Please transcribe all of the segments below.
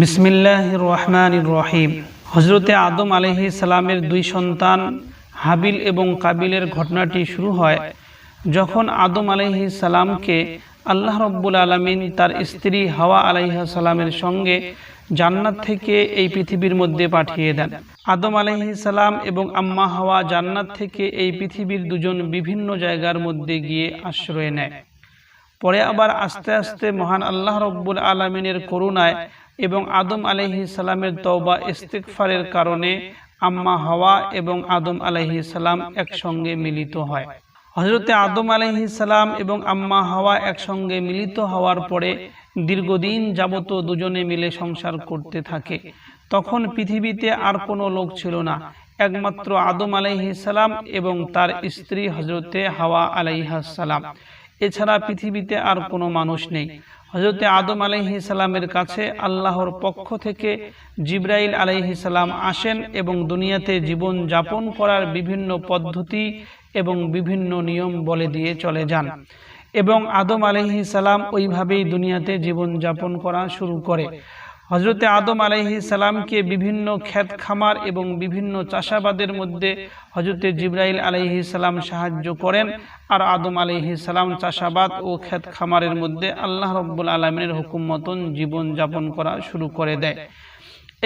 বিসমিল্লাহ রহমান রহিম। হজরতে আদম আলহি সালামের দুই সন্তান হাবিল এবং কাবিলের ঘটনাটি শুরু হয় যখন আদম আলহি সালামকে আল্লাহ রব্বুল আলমিন তার স্ত্রী হাওয়া আলাইহা সালামের সঙ্গে জান্নাত থেকে এই পৃথিবীর মধ্যে পাঠিয়ে দেন। আদম আলহি সালাম এবং আম্মা হাওয়া জান্নাত থেকে এই পৃথিবীর দুজন বিভিন্ন জায়গার মধ্যে গিয়ে আশ্রয় নেয়। পরে আবার আস্তে আস্তে মহান আল্লাহ রব্বুল আলমিনের করুণায় এবং আদম আলহি সালামের তওবা ইস্তিকফারের কারণে আম্মা হাওয়া এবং আদম আলহি সালাম একসঙ্গে মিলিত হয়। হজরতে আদম আলহি সালাম এবং আম্মা হাওয়া একসঙ্গে মিলিত হওয়ার পরে দীর্ঘদিন যাবত দুজনে মিলে সংসার করতে থাকে। তখন পৃথিবীতে আর কোনো লোক ছিল না। একমাত্র আদম আলাইহি সালাম এবং তার স্ত্রী হজরতে হাওয়া আলাইহা সালাম। এছাড়া পৃথিবীতে আর কোনো মানুষ নেই। হজরতে আদম আলাইহি সালামের কাছে আল্লাহর পক্ষ থেকে জিব্রাইল আলাইহি সালাম আসেন এবং দুনিয়াতে জীবন যাপন করার বিভিন্ন পদ্ধতি এবং বিভিন্ন নিয়ম বলে দিয়ে চলে যান। এবং আদম আলাইহি সালাম ওইভাবেই দুনিয়াতে জীবন যাপন করা শুরু করে। হজরতে আদম আলাইহি সালামকে বিভিন্ন ক্ষেত খামার এবং বিভিন্ন চাষাবাদের মধ্যে হজরতে জিব্রাইল আলাইহি সালাম সাহায্য করেন আর আদম আলাইহি সালাম চাষাবাদ ও ক্ষেত খামারের মধ্যে আল্লাহ রব্বুল আলমিনের হুকুম মতন জীবনযাপন করা শুরু করে দেয়।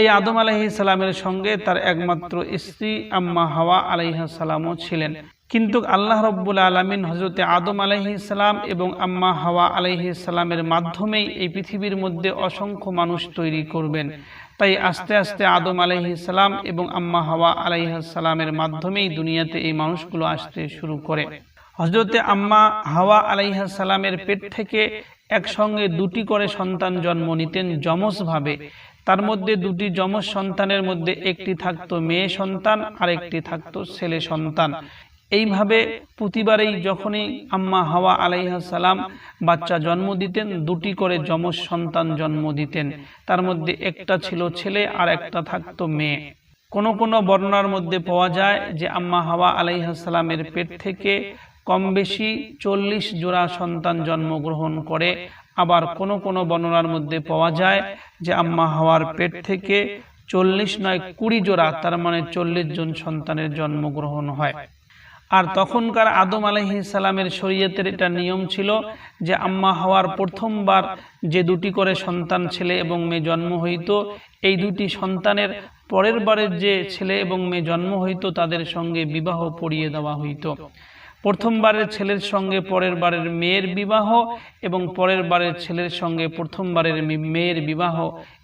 এই আদম আলাইহি সালামের সঙ্গে তার একমাত্র স্ত্রী আম্মা হাওয়া আলাইহা সালামও ছিলেন। কিন্তু আল্লাহ রব্বুল আলমিন হজরতে আদম আলাইহি সালাম এবং আম্মা হাওয়া আলাইহি সালামের মাধ্যমেই এই পৃথিবীর মধ্যে অসংখ্য মানুষ তৈরি করবেন। তাই আস্তে আস্তে আদম আলাইহি সালাম এবং আম্মা হাওয়া আলাইহা সালামের মাধ্যমেই দুনিয়াতে এই মানুষগুলো আসতে শুরু করে। হজরতে আম্মা হাওয়া আলাইহা সালামের পেট থেকে একসঙ্গে দুটি করে সন্তান জন্ম নিতেন যমজভাবে তার মধ্যে দুটি যমজ সন্তানের মধ্যে একটি থাকতো মেয়ে সন্তান আর একটি থাকতো ছেলে সন্তান এইভাবে প্রতিবারেই যখনই আম্মা হাওয়া আলাইহা সালাম বাচ্চা জন্ম দিতেন, দুটি করে যমজ সন্তান জন্ম দিতেন। তার মধ্যে একটা ছিল ছেলে আর একটা থাকতো মেয়ে। কোনো কোনো বর্ণনার মধ্যে পাওয়া যায় যে আম্মা হাওয়া আলাইহা সালামের পেট থেকে কম বেশি চল্লিশ জোড়া সন্তান জন্মগ্রহণ করে। আবার কোন কোনো বর্ণনার মধ্যে পাওয়া যায় যে আম্মা হাওয়ার পেট থেকে চল্লিশ নয় কুড়ি জোড়া, তার মানে চল্লিশ জন সন্তানের জন্মগ্রহণ হয়। আর তখনকার আদম আলহি শরীয়তের এটা নিয়ম ছিল যে আম্মা হওয়ার প্রথমবার যে দুটি করে সন্তান ছেলে এবং মেয়ে জন্ম হইত, এই দুটি সন্তানের পরের বারের যে ছেলে এবং মেয়ে জন্ম হইত তাদের সঙ্গে বিবাহ পড়িয়ে দেওয়া হইত। প্রথমবারের ছেলের সঙ্গে পরের বারের মেয়ের বিবাহ এবং পরের বারের ছেলের সঙ্গে প্রথমবারের মেয়ের বিবাহ।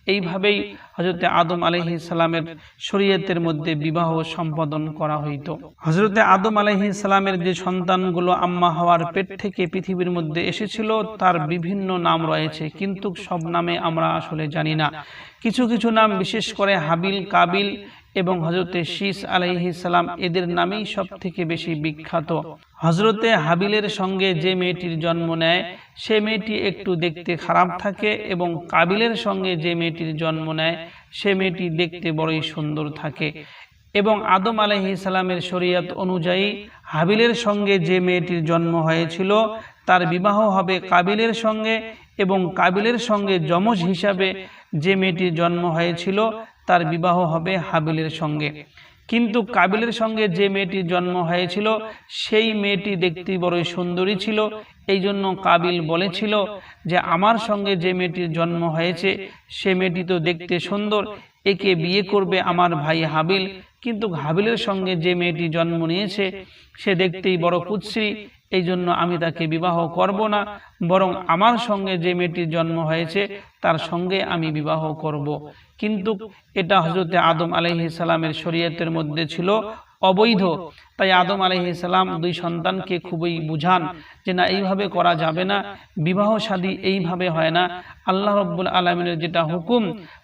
এইভাবেই হজরতে আদম আলহি সালামের শরীয়তের মধ্যে বিবাহ সম্পাদন করা হইত। হজরতে আদম আলহি সালামের যে সন্তানগুলো আম্মা হওয়ার পেট থেকে পৃথিবীর মধ্যে এসেছিল তার বিভিন্ন নাম রয়েছে কিন্তু সব নামে আমরা আসলে জানি না। কিছু কিছু নাম বিশেষ করে হাবিল কাবিল এবং হজরতে শীস আলাইহি সালাম এদের নামেই সব থেকে বেশি বিখ্যাত। হজরতে হাবিলের সঙ্গে যে মেয়েটির জন্ম নেয় সে মেয়েটি একটু দেখতে খারাপ থাকে এবং কাবিলের সঙ্গে যে মেয়েটির জন্ম নেয় সে মেয়েটি দেখতে বড়ই সুন্দর থাকে। এবং আদম আলাইহি সালামের শরীয়ত অনুযায়ী হাবিলের সঙ্গে যে মেয়েটির জন্ম হয়েছিল তার বিবাহ হবে কাবিলের সঙ্গে এবং কাবিলের সঙ্গে যমজ হিসাবে যে মেয়েটির জন্ম হয়েছিল তার বিবাহ হবে হাবিলের সঙ্গে। কিন্তু কাবিলের সঙ্গে যে মেয়েটির জন্ম হয়েছিল, সেই মেয়েটি দেখতে বড়ই সুন্দরী ছিল। এই জন্য কাবিল বলেছিল যে, আমার সঙ্গে যে মেয়েটির জন্ম হয়েছে, সে মেয়েটি তো দেখতে সুন্দর, একে বিয়ে করবে আমার ভাই হাবিল কিন্তু হাবিলের সঙ্গে যে মেয়েটি জন্ম নিয়েছে, সে দেখতেই বড় কুৎসি এই জন্য আমি তাকে বিবাহ করব না, বরং আমার সঙ্গে যে মেয়েটির জন্ম হয়েছে, তার সঙ্গে আমি বিবাহ করব। কিন্তু এটা হজরতে আদম আলহি সালামের শরীয়তের মধ্যে ছিল অবৈধ। তাই আদম আলহি সালাম দুই সন্তানকে খুবই বুঝান যে, না, এইভাবে করা যাবে না। বিবাহ শাদী এইভাবে হয় না। আল্লাহ রব্বুল আলমিনের যেটা হুকুম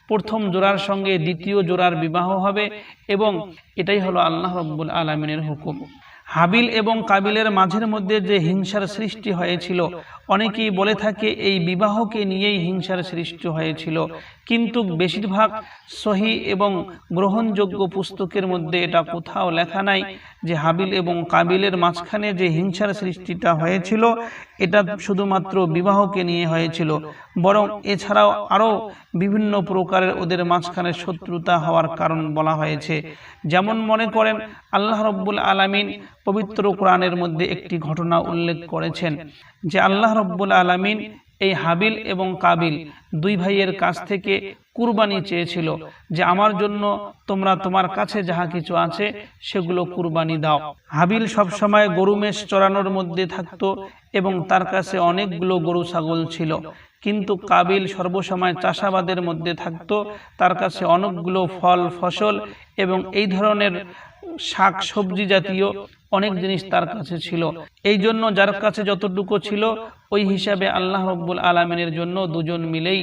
প্রথম জোড়ার সঙ্গে দ্বিতীয় জোড়ার বিবাহ হবে এবং এটাই হলো আল্লাহ রব্বুল আলমিনের হুকুম। হাবিল এবং কাবিলের মাঝের মধ্যে যে হিংসার সৃষ্টি হয়েছিল, অনেকেই বলে থাকে এই বিবাহকে নিয়েই হিংসার সৃষ্টি হয়েছিল। কিন্তু বেশিরভাগ সহি এবং গ্রহণযোগ্য পুস্তকের মধ্যে এটা কোথাও লেখা নাই যে হাবিল এবং কাবিলের মাঝখানে যে হিংসার সৃষ্টিটা হয়েছিল, এটা শুধুমাত্র বিবাহকে নিয়ে হয়েছিল। বরং এছাড়াও আরও বিভিন্ন প্রকারের ওদের মাঝখানে শত্রুতা হওয়ার কারণ বলা হয়েছে। যেমন মনে করেন, আল্লাহ রব্বুল আলামিন পবিত্র কোরআনের মধ্যে একটি ঘটনা উল্লেখ করেছেন যে আল্লাহ রব্বুল আলামিন এই হাবিল এবং কাবিল দুই ভাইয়ের কাছ থেকে কুরবানি চেয়েছিল যে আমার জন্য তোমরা তোমার কাছে যাহা কিছু আছে সেগুলো কুরবানি দাও। হাবিল সবসময় গরু মেষ চড়ানোর মধ্যে থাকতো এবং তার কাছে অনেকগুলো গরু ছাগল ছিল। কিন্তু কাবিল সর্বসময় চাষাবাদের মধ্যে থাকতো, তার কাছে অনেকগুলো ফল, ফসল এবং এই ধরনের শাক সবজি জাতীয় অনেক জিনিস তার কাছে ছিল। এই জন্য যার কাছে যতটুকু ছিল, ওই হিসাবে আল্লাহ রব্বুল আলমিনের জন্য দুজন মিলেই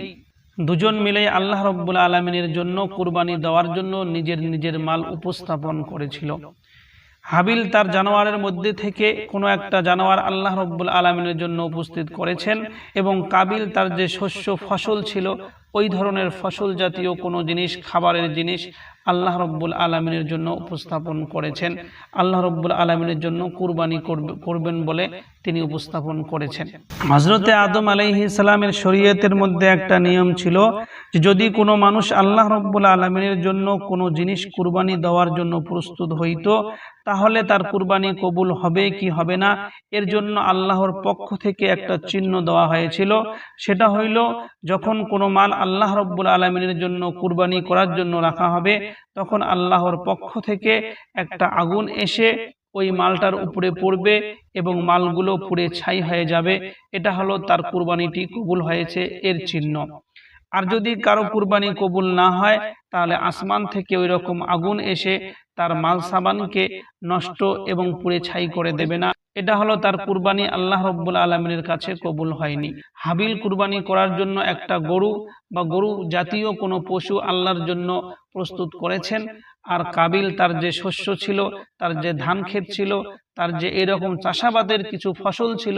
দুজন মিলেই আল্লাহ রব্বুল আলমিনের জন্য কুরবানি দেওয়ার জন্য নিজের নিজের মাল উপস্থাপন করেছিল। হাবিল তার জানোয়ারের মধ্যে থেকে কোনো একটা জানোয়ার আল্লাহ রব্বুল আলমিনের জন্য উপস্থিত করেছেন এবং কাবিল তার যে শস্য ফসল ছিল ওই ধরনের ফসল জাতীয় কোনো জিনিস, খাবারের জিনিস আল্লাহ রব্বুল আলমিনের জন্য উপস্থাপন করেছেন। আল্লাহ রব্বুল আলমিনের জন্য কুরবানি করবেন বলে তিনি উপস্থাপন করেছেন। হজরতে আদম আলাইহি সালামের শরীয়তের মধ্যে একটা নিয়ম ছিল যে যদি কোনো মানুষ আল্লাহ রব্বুল আলমিনের জন্য কোনো জিনিস কুরবানি দেওয়ার জন্য প্রস্তুত হইতো, তাহলে তার কুরবানি কবুল হবে কি হবে না, এর জন্য আল্লাহর পক্ষ থেকে একটা চিহ্ন দেওয়া হয়েছিল। সেটা হইল, যখন কোনো মাল আল্লাহ রব্বুল আলমিনের জন্য কুরবানি করার জন্য রাখা হবে, তখন আল্লাহর পক্ষ থেকে একটা আগুন এসে ওই মালটার উপরে পড়বে এবং মালগুলো পুড়ে ছাই হয়ে যাবে। এটা হলো তার কুরবানিটি কবুল হয়েছে, এর চিহ্ন। আর যদি কারও কুরবানি কবুল না হয়, তাহলে আসমান থেকে ওই রকম আগুন এসে তার মাল সাবানকে নষ্ট এবং পুড়ে ছাই করে দেবে না। এটা হলো তার কুরবানি আল্লাহ রব্বুল আলমিনের কাছে কবুল হয়নি। হাবিল কুরবানি করার জন্য একটা গরু বা গরু জাতীয় কোনো পশু আল্লাহর জন্য প্রস্তুত করেছেন। আর কাবিল তার যে শস্য ছিল তার যে ধান ক্ষেত ছিল তার যে এরকম চাষাবাদের কিছু ফসল ছিল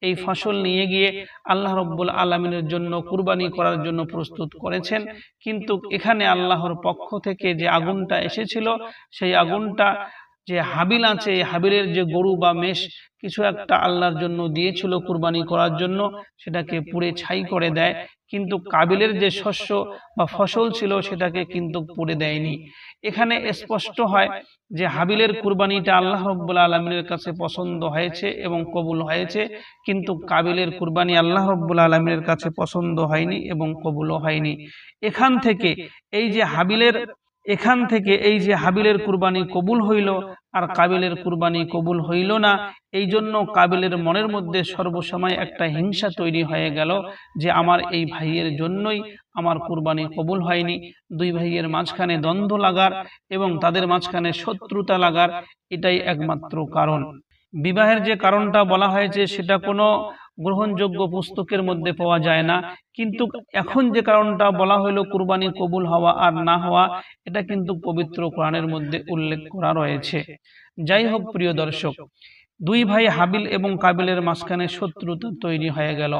এই ফসল নিয়ে গিয়ে আল্লাহ রব্বুল আলমিনের জন্য কুরবানি করার জন্য প্রস্তুত করেছেন। কিন্তু এখানে আল্লাহর পক্ষ থেকে যে আগুনটা এসেছিল সেই আগুনটা যে হাবিল আছে হাবিলের যে গরু বা মেষ কিছু একটা আল্লাহর জন্য দিয়েছিল কুরবানি করার জন্য, সেটাকে পুড়ে ছাই করে দেয়। কিন্তু কাবিলের যে শস্য বা ফসল ছিল, সেটাকে কিন্তু পুড়ে দেয়নি। এখানে স্পষ্ট হয় যে হাবিলের কুরবানিটা আল্লাহ রব্বুল আলমিনের কাছে পছন্দ হয়েছে এবং কবুল হয়েছে, কিন্তু কাবিলের কুরবানি আল্লাহ রব্বুল আলমিনের কাছে পছন্দ হয়নি এবং কবুলও হয়নি। এখান থেকে এই যে হাবিলের এখান থেকে এই যে হাবিলের কুরবানি কবুল হইল আর কাবিলের কুরবানি কবুল হইল না, এই জন্য কাবিলের মনের মধ্যে সর্বসময় একটা হিংসা তৈরি হয়ে গেল যে আমার এই ভাইয়ের জন্যই আমার কুরবানি কবুল হয়নি। দুই ভাইয়ের মাঝখানে দ্বন্দ্ব লাগার এবং তাদের মাঝখানে শত্রুতা লাগার এটাই একমাত্র কারণ। বিবাহের যে কারণটা বলা হয়েছে সেটা কোনো গ্রহণযোগ্য পুস্তকের মধ্যে পাওয়া যায় না। কিন্তু এখন যে কারণটা বলা হলো কুরবানি কবুল হওয়া আর না হওয়া এটা কিন্তু পবিত্র কোরআনের মধ্যে উল্লেখ করা রয়েছে। যাই হোক প্রিয় দর্শক দুই ভাই হাবিল এবং কাবিলের মাঝখানে শত্রুতা তৈরি হয়ে গেল।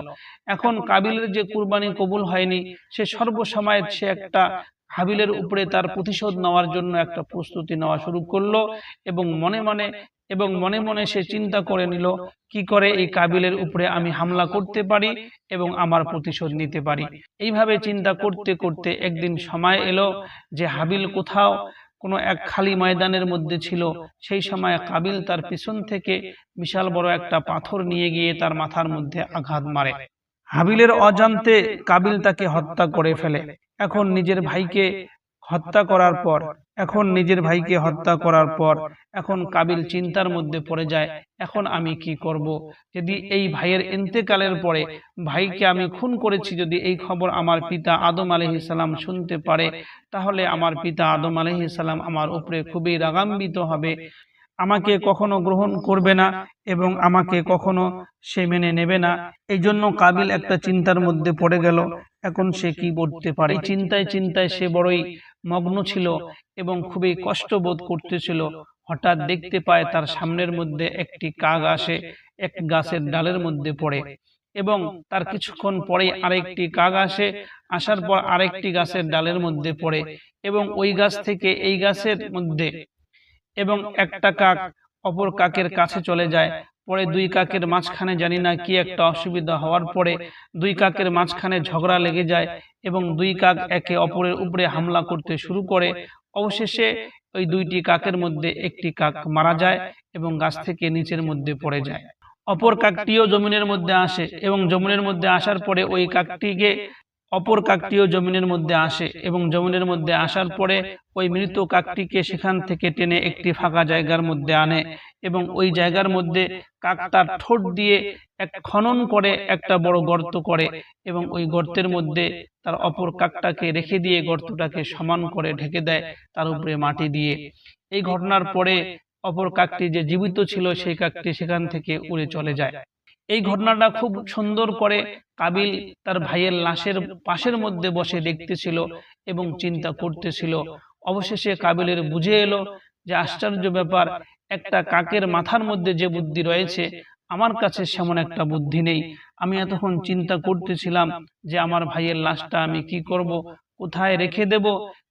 এখন কাবিলের যে কুরবানি কবুল হয়নি সে সর্বসময় সে একটা হাবিলের উপরে তার প্রতিশোধ নেওয়ার জন্য একটা প্রস্তুতি নেওয়া শুরু করল এবং মনে মনে এবং মনে মনে সে চিন্তা করে নিল কি করে এই কাবিলের উপরে আমি হামলা করতে পারি এবং আমার প্রতিশোধ নিতে পারি? এইভাবে চিন্তা করতে করতে একদিন সময় এলো যে হাবিল কোথাও কোনো এক খালি ময়দানের মধ্যে ছিল সেই সময় কাবিল তার পিছন থেকে বিশাল বড় একটা পাথর নিয়ে গিয়ে তার মাথার মধ্যে আঘাত মারে। হাবিলের অজান্তে কাবিল তাকে হত্যা করে ফেলে এখন নিজের ভাইকে হত্যা করার পর এখন নিজের ভাইকে হত্যা করার পর এখন কাবিল চিন্তার মধ্যে পড়ে যায় এখন আমি কি করব। যদি এই ভাইয়ের ইন্তেকালের পরে ভাইকে আমি খুন করেছি যদি এই খবর আমার পিতা আদম আলহিসাল্লাম শুনতে পারে তাহলে আমার পিতা আদম আলহিসাল্লাম আমার উপরে খুবই রাগাম্বিত হবে। আমাকে কখনো গ্রহণ করবে না এবং আমাকে কখনো সে মেনে নেবে না। এই জন্য কাবিল একটা চিন্তার মধ্যে পড়ে গেল। এখন সে কি করতে পারে? চিন্তায় চিন্তায় সে বড়ই মগ্ন ছিল এবং খুবই কষ্ট বোধ করতেছিল। হঠাৎ দেখতে পায় তার সামনের মধ্যে একটি কাক আসে এক গাছের ডালের মধ্যে পড়ে এবং তার কিছুক্ষণ পরেই আরেকটি কাক আসে আসার পর আরেকটি গাছের ডালের মধ্যে পড়ে এবং ওই গাছ থেকে এই গাছের মধ্যে এবং একটা কাক অপর কাকের কাছে চলে যায়। পরে দুই কাকের মাঝখানে জানি না কি একটা অসুবিধা হওয়ার পরে দুই কাকের মাঝখানে ঝগড়া লেগে যায় এবং দুই কাক একে অপরের উপরে হামলা করতে শুরু করে। অবশেষে ওই দুইটি কাকের মধ্যে একটি কাক মারা যায় এবং গাছ থেকে নিচের মধ্যে পড়ে যায়। অপর কাকটিও জমিনের মধ্যে আসে এবং জমিনের মধ্যে আসার পরে ওই কাকটিকে অপর কাকটিও জমিনের মধ্যে আসে এবং জমিনের মধ্যে আসার পরে ওই মৃত কাকটিকে সেখান থেকে টেনে একটি ফাঁকা জায়গার মধ্যে আনে এবং ওই জায়গার মধ্যে কাক তার ঠোঁট দিয়ে এক খনন করে একটা বড় গর্ত করে এবং ওই গর্তের মধ্যে তার অপর কাকটাকে রেখে দিয়ে গর্তটাকে সমান করে ঢেকে দেয় তার উপরে মাটি দিয়ে। এই ঘটনার পরে অপর কাকটি যে জীবিত ছিল সেই কাকটি সেখান থেকে উড়ে চলে যায়। এই ঘটনাটা খুব সুন্দর করে কাবিল তার ভাইয়ের লাশের পাশের মধ্যে বসে দেখতেছিল এবং চিন্তা করতেছিল। অবশেষে কাবিলের বুঝে এলো যে আশ্চর্য ব্যাপার একটা কাকের মাথার মধ্যে যে বুদ্ধি রয়েছে আমার কাছে সেমন একটা বুদ্ধি নেই। আমি এতক্ষণ চিন্তা করতেছিলাম যে আমার ভাইয়ের লাশটা আমি কি করব কোথায় রেখে দেব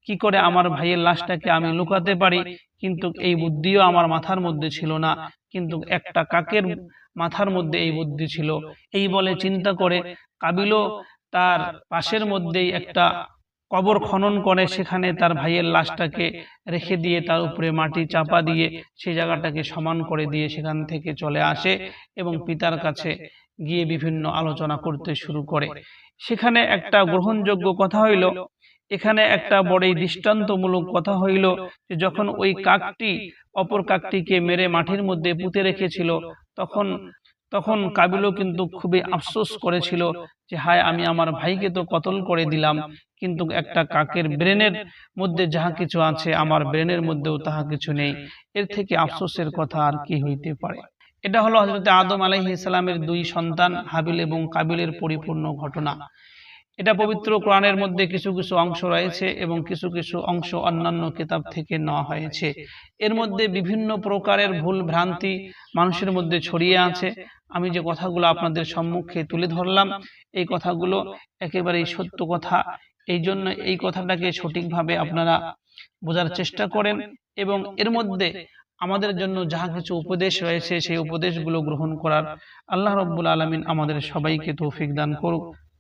কি করে আমার ভাইয়ের লাশটাকে আমি লুকাতে পারি? কিন্তু এই বুদ্ধিও আমার মাথার মধ্যে ছিল না। কিন্তু একটা কাকের মাথার মধ্যে এই বুদ্ধি ছিল। এই বলে চিন্তা করে কাবিলও তার পাশের মধ্যেই একটা কবর খনন করে, সেখানে তার ভাইয়ের লাশটাকে রেখে দিয়ে তার উপরে মাটি চাপা দিয়ে সেই জায়গাটাকে সমান করে দিয়ে সেখান থেকে চলে আসে এবং পিতার কাছে গিয়ে বিভিন্ন আলোচনা করতে শুরু করে। সেখানে একটা গ্রহণযোগ্য কথা হইল, এখানে একটা বড়ই দৃষ্টান্তমূলক কথা হইল যে যখন ওই কাকটি অপর কাকটিকে মেরে মাটির মধ্যে পুঁতে রেখেছিল তখন তখন কাবিলও কিন্তু খুবই আফসোস করেছিল যে হায় আমি আমার ভাইকে তো কতল করে দিলাম কিন্তু একটা কাকের ব্রেনের মধ্যে যাহা কিছু আছে আমার ব্রেনের মধ্যেও তাহা কিছু নেই। এর থেকে আফসোসের কথা আর কি হইতে পারে? এটা হলো হজরত আদম আলাইহি ইসলামের দুই সন্তান হাবিল এবং কাবিলের পরিপূর্ণ ঘটনা। এটা পবিত্র কোরআনের মধ্যে কিছু কিছু অংশ রয়েছে এবং কিছু কিছু অংশ অন্যান্য কিতাব থেকে নেওয়া হয়েছে। এর মধ্যে বিভিন্ন প্রকারের ভুল ভ্রান্তি মানুষের মধ্যে ছড়িয়ে আছে। আমি যে কথাগুলো আপনাদের সম্মুখে তুলে ধরলাম এই কথাগুলো একেবারেই সত্য কথা। এই জন্য এই কথাটাকে সঠিকভাবে আপনারা বোঝার চেষ্টা করেন এবং এর মধ্যে আমাদের জন্য যাহা কিছু উপদেশ রয়েছে সেই উপদেশগুলো গ্রহণ করার আল্লাহ রব্বুল আলমিন আমাদের সবাইকে তৌফিক দান করুক